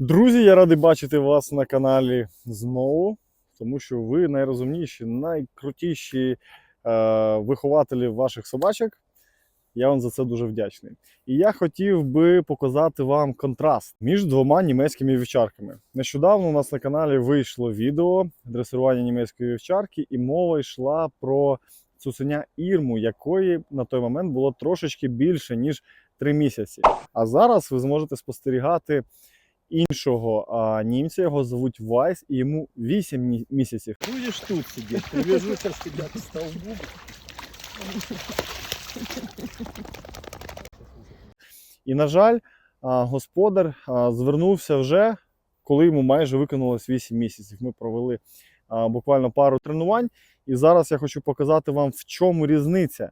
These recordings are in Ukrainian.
Друзі, я радий бачити вас на каналі знову, тому що ви найрозумніші, найкрутіші е, вихователі ваших собачок. Я вам за це дуже вдячний. І я хотів би показати вам контраст між двома німецькими вівчарками. Нещодавно у нас на каналі вийшло відео дресирування німецької вівчарки, і мова йшла про цуценя Ірму, якої на той момент було трошечки більше, ніж 3 місяці. А зараз ви зможете спостерігати іншого а, німця. Його звуть Вайс, і йому 8 мі- місяців. Будешь тут сидеть, привяжу тебя к столбу. І, на жаль, господар звернувся вже, коли йому майже виконалось 8 місяців. Ми провели буквально пару тренувань, і зараз я хочу показати вам, в чому різниця.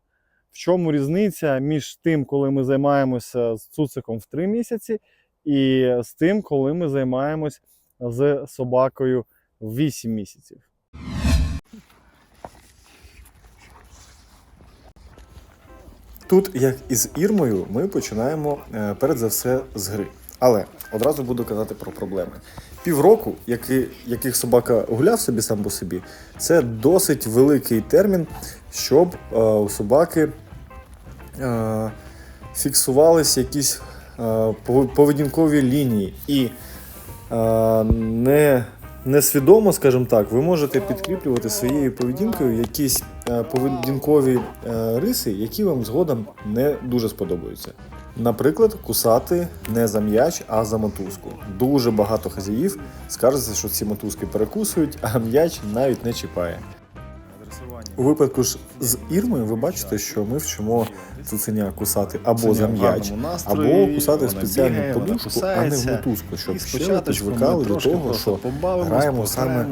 В чому різниця між тим, коли ми займаємося з цуциком в 3 місяці, і з тим, коли ми займаємось з собакою в 8 місяців. Тут, як і з Ірмою, ми починаємо е, перед за все з гри. Але одразу буду казати про проблеми. Півроку, який, яких собака гуляв собі сам по собі, це досить великий термін, щоб е, у собаки е, фіксувалися якісь поведінкові лінії. І е, не, несвідомо, скажімо так, ви можете підкріплювати своєю поведінкою якісь е, поведінкові е, риси, які вам згодом не дуже сподобаються. Наприклад, кусати не за м'яч, а за мотузку. Дуже багато хазяїв скаржаться, що ці мотузки перекусують, а м'яч навіть не чіпає. У випадку ж з Ірмою ви бачите, що ми вчимо цуценя кусати або за м'яч, або кусати в спеціальну подушку, а не в мотузку, щоб щелепи звикали до того, що граємо саме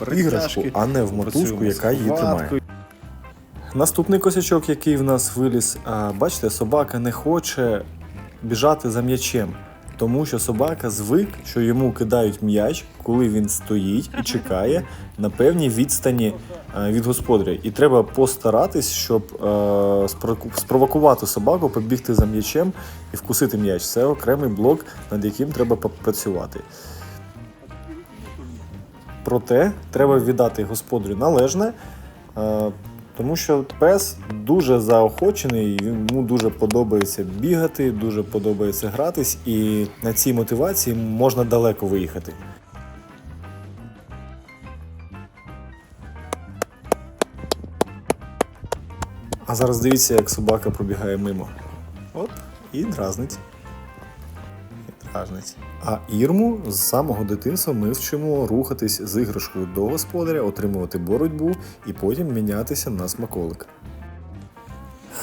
в іграшку, а не в мотузку, яка її тримає. Наступний косячок, який в нас виліз, бачите, собака не хоче біжати за м'ячем, тому що собака звик, що йому кидають м'яч, коли він стоїть і чекає на певній відстані е, від господаря. І треба постаратись, щоб е, спровокувати собаку побігти за м'ячем і вкусити м'яч. Це окремий блок, над яким треба попрацювати. Проте треба віддати господарю належне. Тому що пес дуже заохочений, йому дуже подобається бігати, дуже подобається гратись, і на цій мотивації можна далеко виїхати. А зараз дивіться, як собака пробігає мимо. Оп, і дразнить. І дразнить. А ірму з самого дитинства ми вчимо рухатись з іграшкою до господаря, отримувати боротьбу і потім мінятися на смаколик.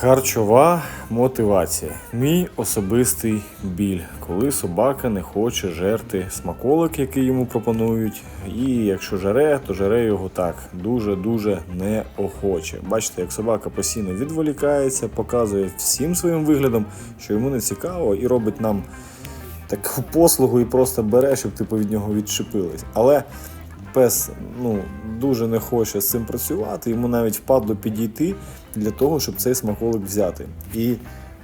Харчова мотивація. Мій особистий біль, коли собака не хоче жерти смаколик, який йому пропонують. І якщо жаре, то жаре його так дуже-дуже неохоче. Бачите, як собака постійно відволікається, показує всім своїм виглядом, що йому не цікаво, і робить нам таку послугу і просто бере, щоб типу від нього відчепились. Але пес ну, дуже не хоче з цим працювати, йому навіть впадло підійти для того, щоб цей смаколик взяти. І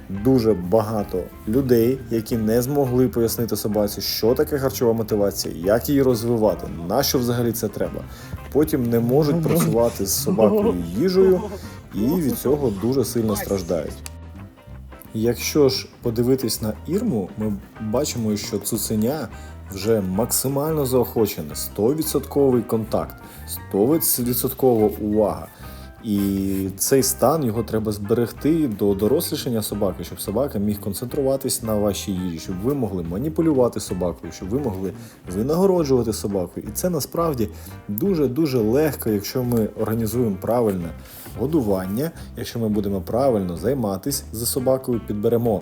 дуже багато людей, які не змогли пояснити собаці, що таке харчова мотивація, як її розвивати, на що взагалі це треба. Потім не можуть працювати з собакою їжею і від цього дуже сильно страждають. Якщо ж подивитись на ірму, ми бачимо, що цуценя вже максимально заохочене, 100% контакт, 100% увага. І цей стан його треба зберегти до дорослішання собаки, щоб собака міг концентруватись на вашій їжі, щоб ви могли маніпулювати собакою, щоб ви могли винагороджувати собаку. І це насправді дуже-дуже легко, якщо ми організуємо правильне годування, якщо ми будемо правильно займатися з собакою, підберемо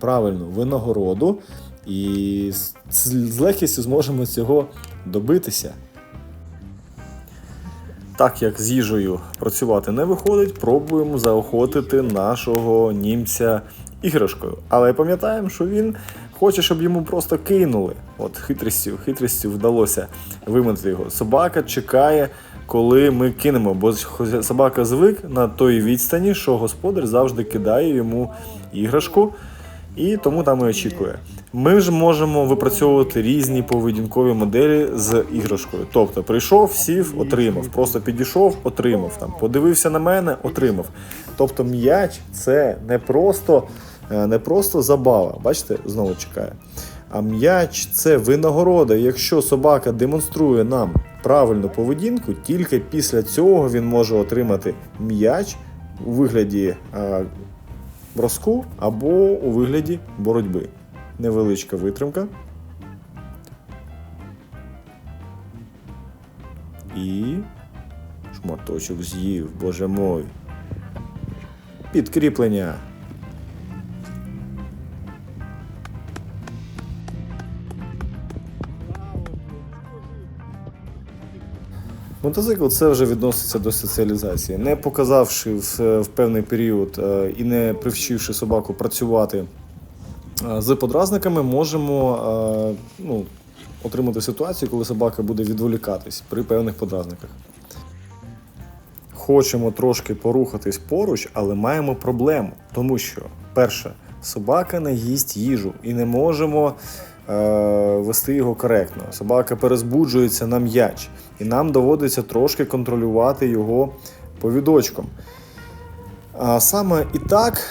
правильну винагороду і з легкістю зможемо цього добитися. Так як з їжею працювати не виходить, пробуємо заохотити нашого німця іграшкою. Але пам'ятаємо, що він хоче, щоб йому просто кинули. От хитрістю, хитрістю вдалося вимити його. Собака чекає, коли ми кинемо, бо собака звик на той відстані, що господар завжди кидає йому іграшку. і тому там і очікує. Ми ж можемо випрацьовувати різні поведінкові моделі з іграшкою. Тобто прийшов, сів, отримав, просто підійшов, отримав. Там подивився на мене, отримав. Тобто м'яч це не просто, е, не просто забава. Бачите, знову чекає. А м'яч це винагорода. Якщо собака демонструє нам правильну поведінку, тільки після цього він може отримати м'яч у вигляді е, броску або у вигляді боротьби. Невеличка витримка. І шматочок з'їв, боже мой. Підкріплення. Мотоцикл це вже відноситься до соціалізації. Не показавши в, певний період е, і не привчивши собаку працювати е, з подразниками, можемо е, ну, отримати ситуацію, коли собака буде відволікатись при певних подразниках. Хочемо трошки порухатись поруч, але маємо проблему, тому що, перше, собака не їсть їжу і не можемо вести його коректно. Собака перезбуджується на м'яч, і нам доводиться трошки контролювати його повідочком. Саме і так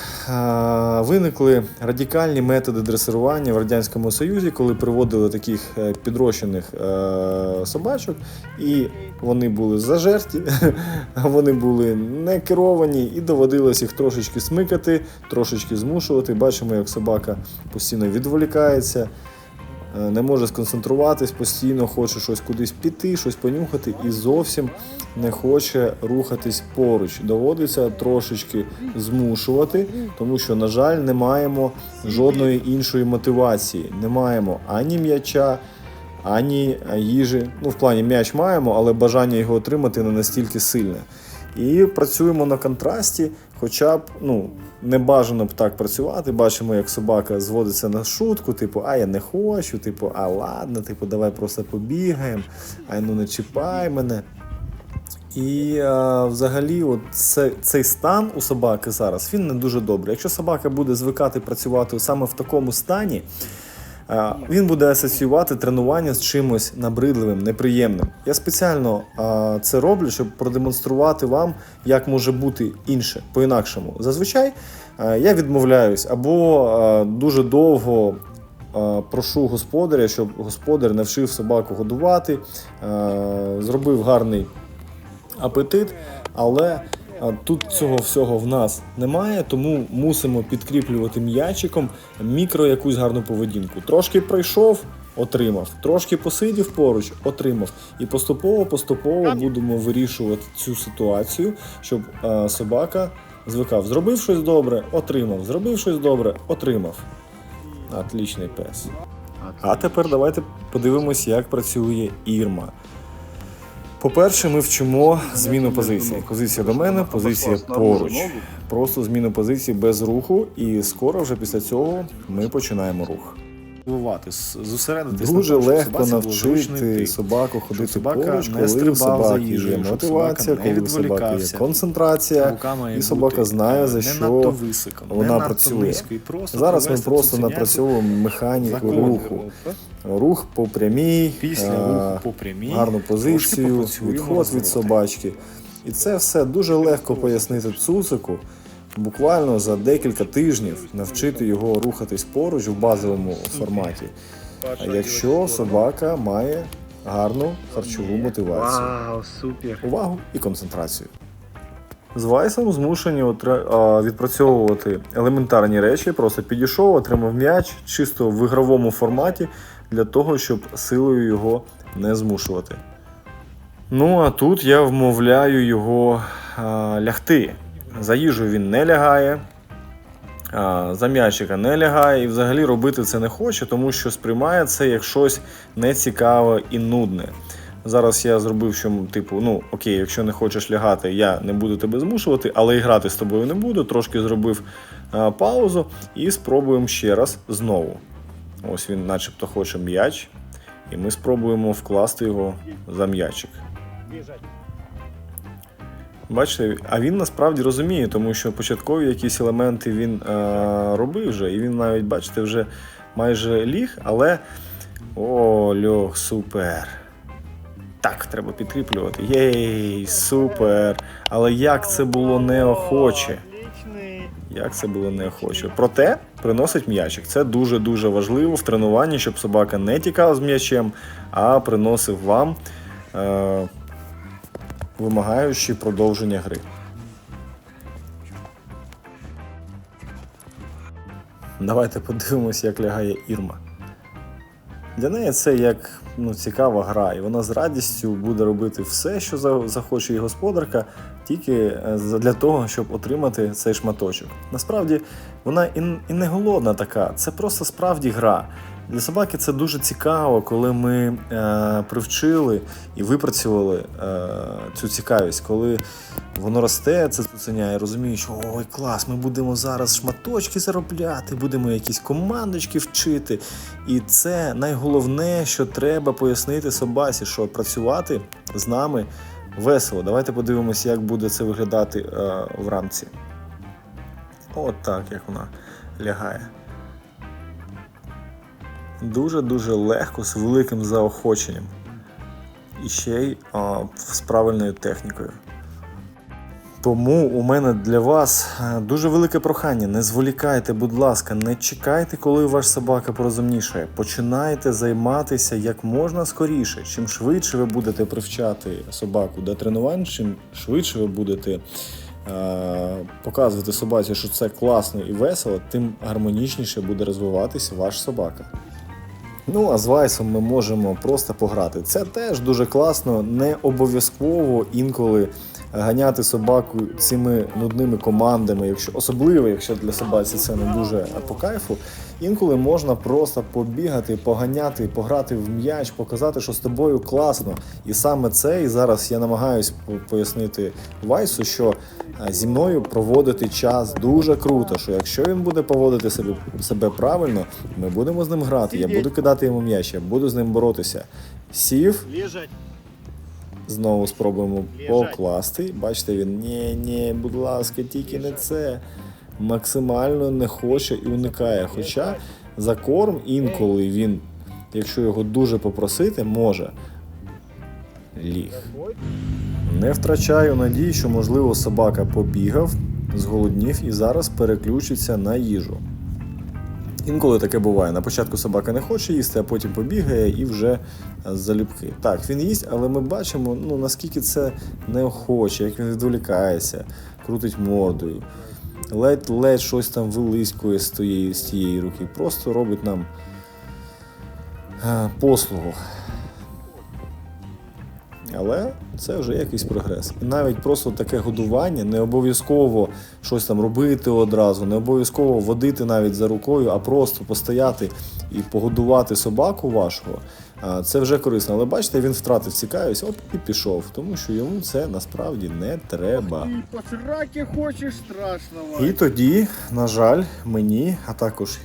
виникли радикальні методи дресирування в Радянському Союзі, коли приводили таких е, підрощених е, собачок, і вони були зажерті, вони були не керовані, і доводилось їх трошечки смикати, трошечки змушувати. Бачимо, як собака постійно відволікається, е, не може сконцентруватись, постійно хоче щось кудись піти, щось понюхати і зовсім не хоче рухатись поруч. Доводиться трошечки змушувати, тому що, на жаль, не маємо жодної іншої мотивації. Не маємо ані м'яча, ані їжі. Ну, в плані м'яч маємо, але бажання його отримати не настільки сильне. І працюємо на контрасті, хоча б ну, не бажано б так працювати. Бачимо, як собака зводиться на шутку, типу, а я не хочу, типу, а ладно, типу, давай просто побігаємо, а ну не чіпай мене. І е, взагалі, от це, цей стан у собаки зараз він не дуже добрий. Якщо собака буде звикати працювати саме в такому стані, він буде асоціювати тренування з чимось набридливим, неприємним. Я спеціально е, це роблю, щоб продемонструвати вам, як може бути інше, по-інакшому. Зазвичай е, я відмовляюсь або е, дуже довго. е, Прошу господаря, щоб господар навчив собаку годувати, е, зробив гарний апетит, але а, тут цього всього в нас немає, тому мусимо підкріплювати м'ячиком мікро якусь гарну поведінку. Трошки пройшов, отримав, трошки посидів поруч, отримав. І поступово-поступово будемо вирішувати цю ситуацію, щоб а, собака звикав. Зробив щось добре, отримав. Зробив щось добре, отримав. Отлічний пес. А тепер давайте подивимось, як працює Ірма. По-перше, ми вчимо зміну позиції. Позиція до мене, позиція поруч. Просто зміну позиції без руху, і скоро вже після цього ми починаємо рух. Вивати, зосередитись Дуже на тому, легко собаці навчити собаку ходити собака поруч, не коли у стрибав за собаки їжею, є мотивація, собака не коли у собаки є концентрація. І собака знає, за що високо, вона не працює. просто Зараз ми просто напрацьовуємо механіку руху. Рух по прямій, Після е, руху по прямій, гарну позицію, відход від собачки. І це все дуже легко пояснити цуцику. Буквально за декілька тижнів навчити його рухатись поруч в базовому форматі. А якщо собака має гарну харчову мотивацію, увагу і концентрацію. З Вайсом змушені відпрацьовувати елементарні речі, просто підійшов, отримав м'яч чисто в ігровому форматі для того, щоб силою його не змушувати. Ну а тут я вмовляю його а, лягти. За їжу він не лягає, за м'ячика не лягає і взагалі робити це не хоче, тому що сприймає це як щось нецікаве і нудне. Зараз я зробив, що типу, ну окей, якщо не хочеш лягати, я не буду тебе змушувати, але і грати з тобою не буду. Трошки зробив а, паузу і спробуємо ще раз знову. Ось він, начебто, хоче м'яч, і ми спробуємо вкласти його за м'ячик. Бачите, а він насправді розуміє, тому що початкові якісь елементи він е, робив вже, і він навіть, бачите, вже майже ліг, але. О, льох, супер. Так, треба підкріплювати. Єй, супер. Але як це було неохоче. Як це було неохоче. Проте приносить м'ячик. Це дуже-дуже важливо в тренуванні, щоб собака не тікав з м'ячем, а приносив вам е, вимагаючи продовження гри. Давайте подивимося, як лягає Ірма. Для неї це як ну, цікава гра, і вона з радістю буде робити все, що захоче її господарка, тільки е, для того, щоб отримати цей шматочок. Насправді вона і не голодна така, це просто справді гра. Для собаки це дуже цікаво, коли ми е, привчили і випрацювали е, цю цікавість, коли воно росте, це цуценя, і розуміє, що ой, клас, ми будемо зараз шматочки заробляти, будемо якісь командочки вчити. І це найголовне, що треба пояснити собаці, що працювати з нами весело. Давайте подивимося, як буде це виглядати е, в рамці. От так, як вона лягає. Дуже-дуже легко, з великим заохоченням. І ще й а, з правильною технікою. Тому у мене для вас е, дуже велике прохання. Не зволікайте, будь ласка, не чекайте, коли ваш собака порозумнішає. Починайте займатися як можна скоріше. Чим швидше ви будете привчати собаку до тренувань, чим швидше ви будете е, показувати собаці, що це класно і весело, тим гармонічніше буде розвиватися ваш собака. Ну, а з Вайсом ми можемо просто пограти. Це теж дуже класно, не обов'язково інколи ганяти собаку цими нудними командами, якщо особливо, якщо для собаці це не дуже по кайфу. Інколи можна просто побігати, поганяти, пограти в м'яч, показати, що з тобою класно. І саме це і зараз я намагаюсь пояснити Вайсу, що е, зі мною проводити час дуже круто. Що якщо він буде поводити себе, себе правильно, ми будемо з ним грати. Я буду кидати йому м'яч, я буду з ним боротися. Сів. Знову спробуємо покласти. Бачите, він ні, ні, будь ласка, тільки не це. Максимально не хоче і уникає. Хоча за корм інколи він, якщо його дуже попросити, може. Ліг. Не втрачаю надії, що можливо собака побігав, зголоднів і зараз переключиться на їжу. Інколи таке буває. На початку собака не хоче їсти, а потім побігає і вже е, залюбки. Так, він їсть, але ми бачимо, ну наскільки це неохоче, як він відволікається, крутить мордою, ледь-ледь щось там вилискує з тієї, з тієї руки. Просто робить нам е, послугу. Але це вже якийсь прогрес. І навіть просто таке годування не обов'язково щось там робити одразу, не обов'язково водити навіть за рукою, а просто постояти і погодувати собаку вашого. Це вже корисно. Але бачите, він втратив цікавість, оп, і пішов, тому що йому це насправді не треба. Ти хочеш страшного. І тоді, на жаль, мені, а також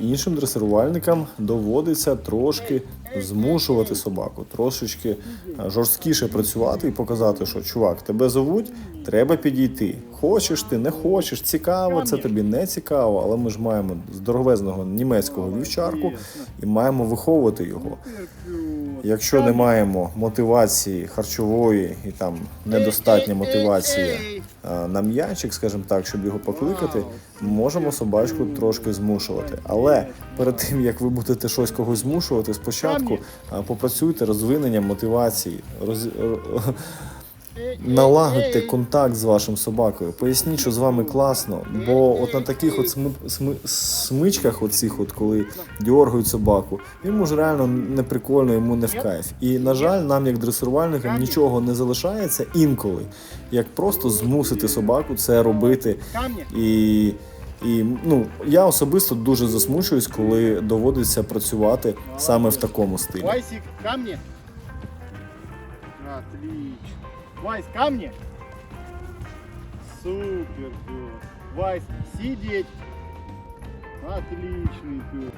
іншим дресирувальникам доводиться трошки змушувати собаку, трошечки е, жорсткіше працювати і показати, що чувак, тебе зовуть, треба підійти. Хочеш ти, не хочеш, цікаво, це тобі не цікаво, але ми ж маємо здоровезного німецького вівчарку і маємо виховувати його. Якщо не маємо мотивації харчової і там недостатня мотивація е, на м'ячик, скажімо так, щоб його покликати, можемо собачку трошки змушувати. Але перед тим як ви будете щось когось змушувати, спочатку е, попрацюйте розвиненням мотивації, роз... налагодьте контакт з вашим собакою. Поясніть, що з вами класно. Бо от на таких от сми... сми... смичках, оцих от коли дьоргають собаку, йому ж реально не прикольно, йому не в кайф. І на жаль, нам, як дресирувальникам, нічого не залишається інколи, як просто змусити собаку це робити. Камні. І, і ну, я особисто дуже засмучуюсь, коли доводиться працювати саме в такому стилі. Вайсик, камни. Отлично. Вайс, камни. Супер, пес. Вайс, сидеть. Отличный пес.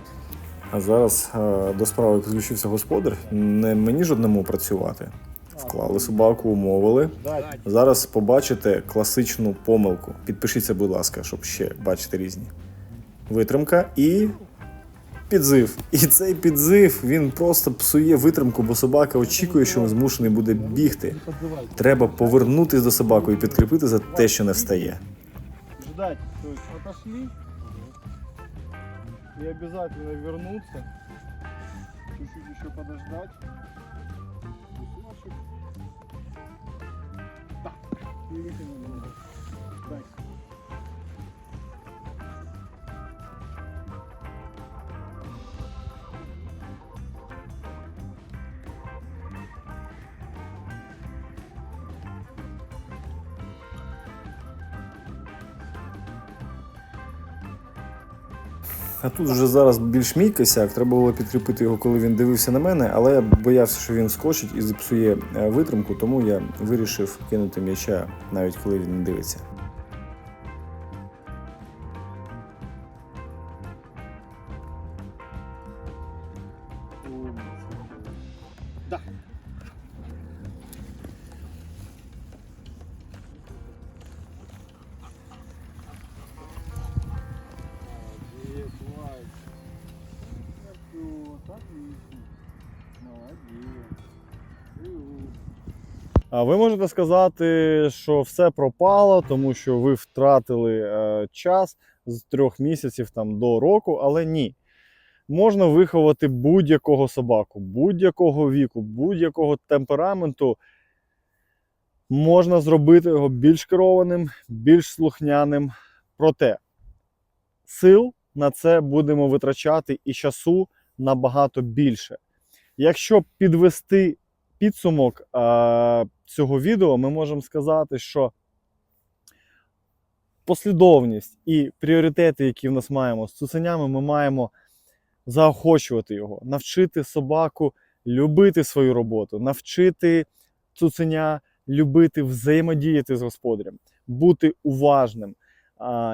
А зараз е, до справи підключився господар. Не мені ж одному працювати. Вклали собаку, умовили. Зараз побачите класичну помилку. Підпишіться, будь ласка, щоб ще бачити різні. Витримка і підзив. І цей підзив він просто псує витримку, бо собака очікує, що він змушений буде бігти. Треба повернутись до собаки і підкріпити за те, що не встає. Ждать, то есть отошли и обязательно вернуться, чуть-чуть еще подождать. Да. А тут вже зараз більш мій косяк. Треба було підкріпити його, коли він дивився на мене, але я боявся, що він скочить і зіпсує е, витримку, тому я вирішив кинути м'яча, навіть коли він не дивиться. А ви можете сказати, що все пропало, тому що ви втратили е, час з трьох місяців там, до року, але ні. Можна виховати будь-якого собаку, будь-якого віку, будь-якого темпераменту. Можна зробити його більш керованим, більш слухняним. Проте сил на це будемо витрачати і часу набагато більше. Якщо підвести підсумок а, цього відео, ми можемо сказати, що послідовність і пріоритети, які в нас маємо з цуценями, ми маємо заохочувати його, навчити собаку любити свою роботу, навчити цуценя любити взаємодіяти з господарем, бути уважним,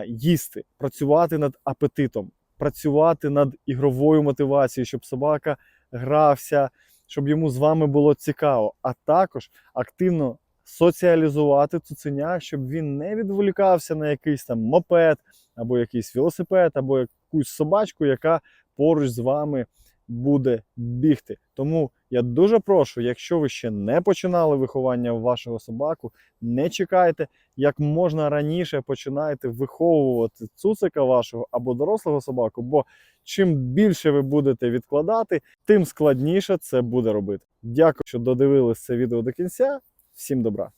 їсти, працювати над апетитом, працювати над ігровою мотивацією, щоб собака грався, щоб йому з вами було цікаво, а також активно соціалізувати цуценя, щоб він не відволікався на якийсь там мопед, або якийсь велосипед, або якусь собачку, яка поруч з вами буде бігти. Тому я дуже прошу, якщо ви ще не починали виховання вашого собаку, не чекайте, як можна раніше починайте виховувати цуцика вашого або дорослого собаку, бо чим більше ви будете відкладати, тим складніше це буде робити. Дякую, що додивились це відео до кінця. Всім добра!